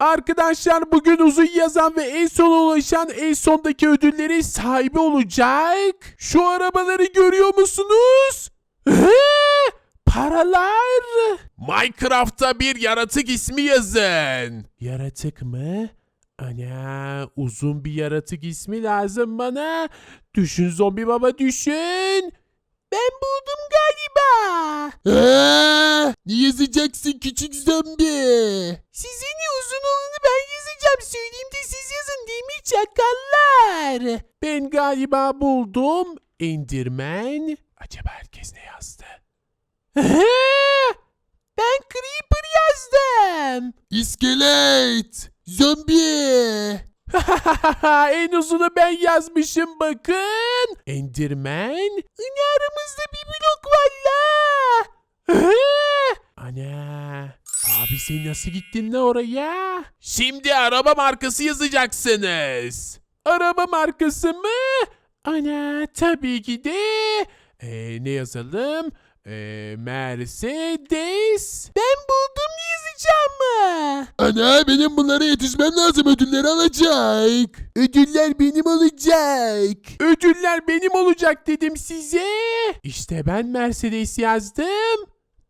Arkadaşlar bugün uzun yazan ve en son ulaşan en sondaki ödülleri sahibi olacak. Şu arabaları görüyor musunuz? Paralar. Minecraft'ta bir yaratık ismi yazın. Yaratık mı? Ana uzun bir yaratık ismi lazım bana. Düşün zombi baba düşün. Ben buldum. Aa, ne yazacaksın küçük zombi? Size ne uzun olanı ben yazacağım. Söyleyeyim de siz yazın değil mi çakallar? Ben galiba buldum. Enderman. Acaba herkes ne yazdı? ben Creeper yazdım. İskelet, zombi. en uzunu ben yazmışım bakın. Enderman. Ana aramızda bir blok var. Ana. Abi sen nasıl gittin la oraya? Şimdi araba markası yazacaksınız. Araba markası mı? Ana tabii ki de. Ee, ne yazalım? Ee, Mercedes. Ben buldum yazacağımı. Ana benim bunlara yetişmem lazım ödülleri alacak. Ödüller benim olacak. Ödüller benim olacak dedim size. İşte ben Mercedes yazdım.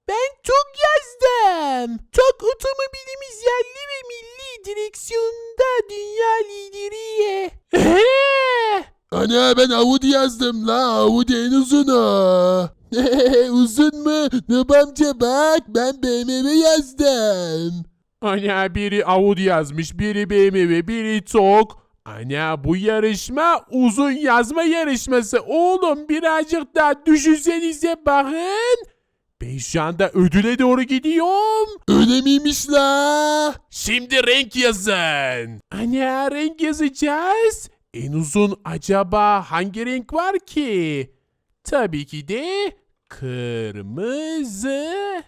Ben çok yazdım. Çok otomobilimiz yerli ve milli direksiyonda dünya lideri. Ana ben Audi yazdım la Audi en uzunu. Uzun mu? Nub amca bak ben BMW yazdım. Ana biri Audi yazmış, biri BMW, biri Tok. Ana bu yarışma uzun yazma yarışması. Oğlum birazcık daha düşünsenize bakın. Ben şu anda ödüle doğru gidiyorum. Öyle miymiş la? Şimdi renk yazın. Ana renk yazacağız. En uzun acaba hangi renk var ki? Tabii ki de kırmızı.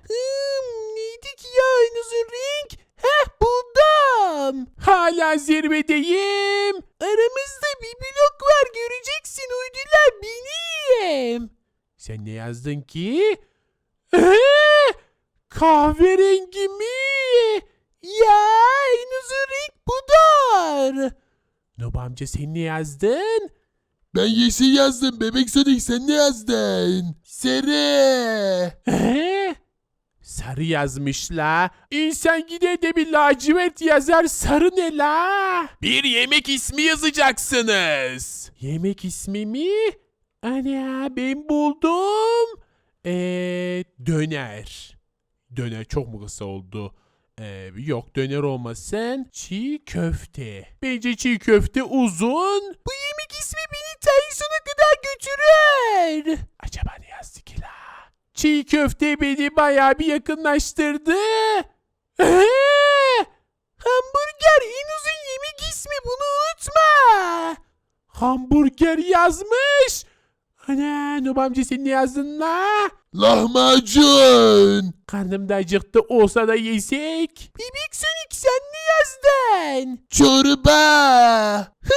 Hmm, neydi ki ya en uzun renk? Heh buldum. Hala zirvedeyim. Aramızda bir blok var göreceksin uydular benim. Sen ne yazdın ki? Ee, kahverengi mi? Ya en uzun renk budur. Nob amca sen ne yazdın? Ben yeşil yazdım bebek Sonic sen ne yazdın? Sarı. Ee? Sarı yazmış la. İnsan gider de bir lacivert yazar sarı ne la? Bir yemek ismi yazacaksınız. Yemek ismi mi? Ana ben buldum. Döner. Döner çok mu kısa oldu? Ee, yok döner olmasın. Çiğ köfte. Bence çiğ köfte uzun. Bu yemek ismi beni Tyson'a kadar götürür. Acaba ne yazdı ki la? Çiğ köfte beni bayağı bir yakınlaştırdı. Hamburger en uzun yemek ismi bunu unutma. Hamburger yazmış. Ana Nub amca sen ne yazdın la? Lahmacun. Karnım da acıktı olsa da yesek. Bebek Sonic sen ne yazdın? Çorba. Hı,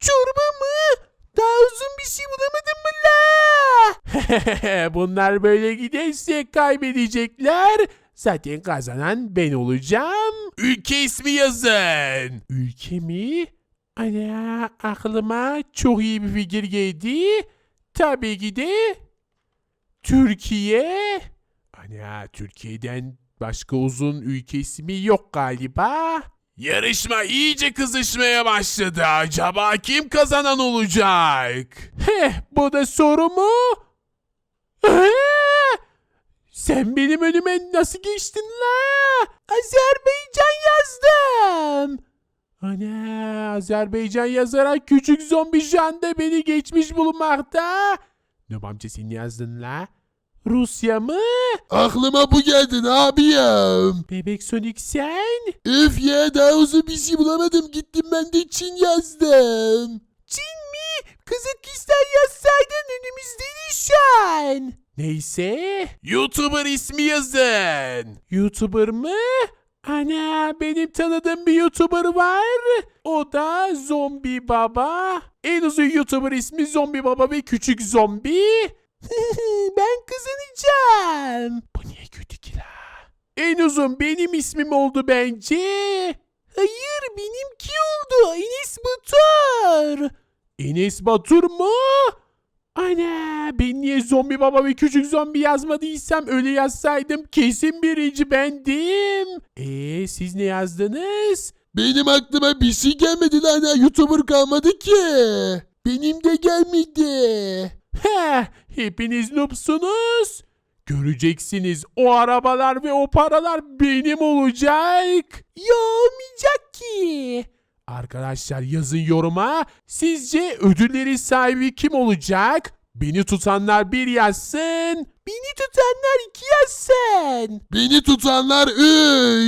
çorba mı? Daha uzun bir şey bulamadın mı la? Bunlar böyle giderse kaybedecekler. Zaten kazanan ben olacağım. Ülke ismi yazın. Ülke mi? Ana aklıma çok iyi bir fikir geldi. Tabii ki de Türkiye. Ana Türkiye'den başka uzun ülke ismi yok galiba. Yarışma iyice kızışmaya başladı. Acaba kim kazanan olacak? Heh, bu da soru mu? Sen benim önüme nasıl geçtin la? Azerbaycan yazdım. Ana Azerbaycan yazarak küçük zombi şu anda beni geçmiş bulunmakta. Ne amca sen yazdın la? Rusya mı? Aklıma bu geldi yapayım? Bebek Sonic sen? Öf ya daha uzun bir şey bulamadım. Gittim ben de Çin yazdım. Çin mi? Kazakistan yazsaydın önümüzdeydi şu an. Neyse. YouTuber ismi yazın. YouTuber mı? Ana benim tanıdığım bir YouTuber var. O da Zombi Baba. En uzun YouTuber ismi Zombi Baba ve Küçük Zombi. ben kazanacağım. Bu niye kötü ki la? En uzun benim ismim oldu bence. Hayır benimki oldu. Enes Batur. Enes Batur mu? Ana ben niye zombi baba ve küçük zombi yazmadıysam öyle yazsaydım kesin birinci bendim. Eee siz ne yazdınız? Benim aklıma bir şey gelmedi lan. YouTuber kalmadı ki. Benim de gelmedi. Heh, hepiniz noobsunuz. Göreceksiniz o arabalar ve o paralar benim olacak. Ya olmayacak ki. Arkadaşlar yazın yoruma. Sizce ödüllerin sahibi kim olacak? Beni tutanlar bir yazsın. Beni tutanlar iki yazsın. Beni tutanlar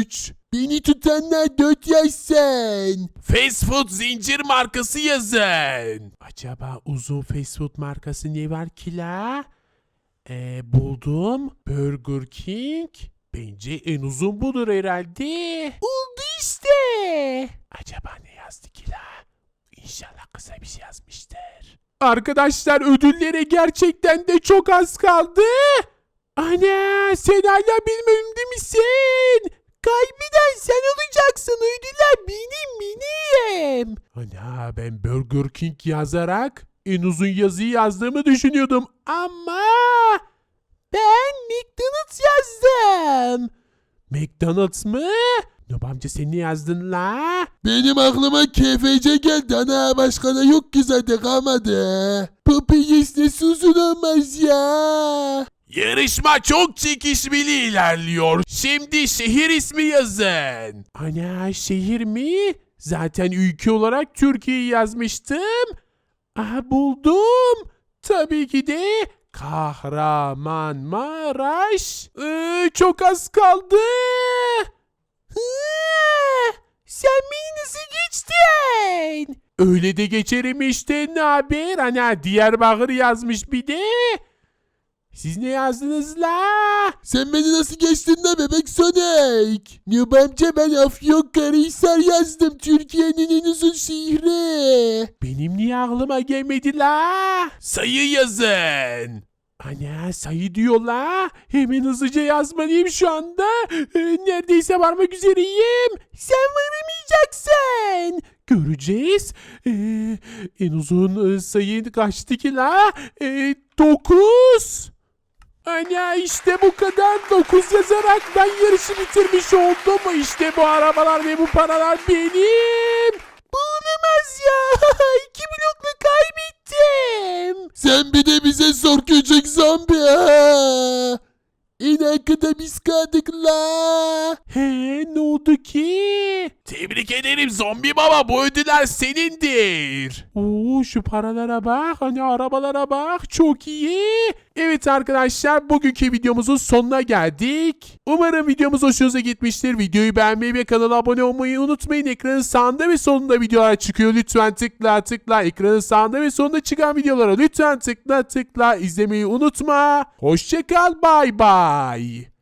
3. Beni tutanlar 4 yazsın. Fast food zincir markası yazın. Acaba uzun fast food markası ne var ki la? Ee, buldum. Burger King. Bence en uzun budur herhalde. Oldu işte. Acaba ne yazdı ki la? İnşallah kısa bir şey yazmıştır. Arkadaşlar ödüllere gerçekten de çok az kaldı. Ana sen hala benim önümde misin? Kaybeden sen olacaksın. Ödüller benim benim. Ana ben Burger King yazarak en uzun yazıyı yazdığımı düşünüyordum. Ama ben McDonald's yazdım. McDonald's mı? Nob amca sen ne yazdın la? Benim aklıma KFC geldi ana başka da yok ki zaten kalmadı. Papayız nasıl uzun olmaz ya. Yarışma çok çekişmeli ilerliyor. Şimdi şehir ismi yazın. Ana şehir mi? Zaten ülke olarak Türkiye'yi yazmıştım. Aha buldum. Tabii ki de Kahramanmaraş. Ee, çok az kaldı. Sen beni nasıl geçtin? Öyle de geçerim işte ne haber? Ana Diyarbakır yazmış bir de. Siz ne yazdınız la? Sen beni nasıl geçtin de bebek Sonic? Nub amca ben Afyonkarahisar yazdım Türkiye'nin en uzun şehri. Benim niye aklıma gelmedi la? Sayı yazın. Ana sayı diyor la. Hemen hızlıca yazmalıyım şu anda. Ee, neredeyse varmak üzereyim. Sen varamayacaksın. Göreceğiz. Ee, en uzun e, sayı kaçtı ki la? Ee, dokuz. Ana işte bu kadar 9 yazarak ben yarışı bitirmiş oldum. İşte bu arabalar ve bu paralar benim. Bu olamaz ya. İki blokla kaybettim. Sen bir de bize sor küçük zombi. En arkada biz kaldık la. He ne oldu ki? Tebrik ederim zombi baba bu ödüller senindir. Oo şu paralara bak hani arabalara bak çok iyi. Evet arkadaşlar bugünkü videomuzun sonuna geldik. Umarım videomuz hoşunuza gitmiştir. Videoyu beğenmeyi ve kanala abone olmayı unutmayın. Ekranın sağında ve solunda videolar çıkıyor. Lütfen tıkla tıkla. Ekranın sağında ve solunda çıkan videolara lütfen tıkla tıkla. izlemeyi unutma. Hoşçakal bay bay. aí.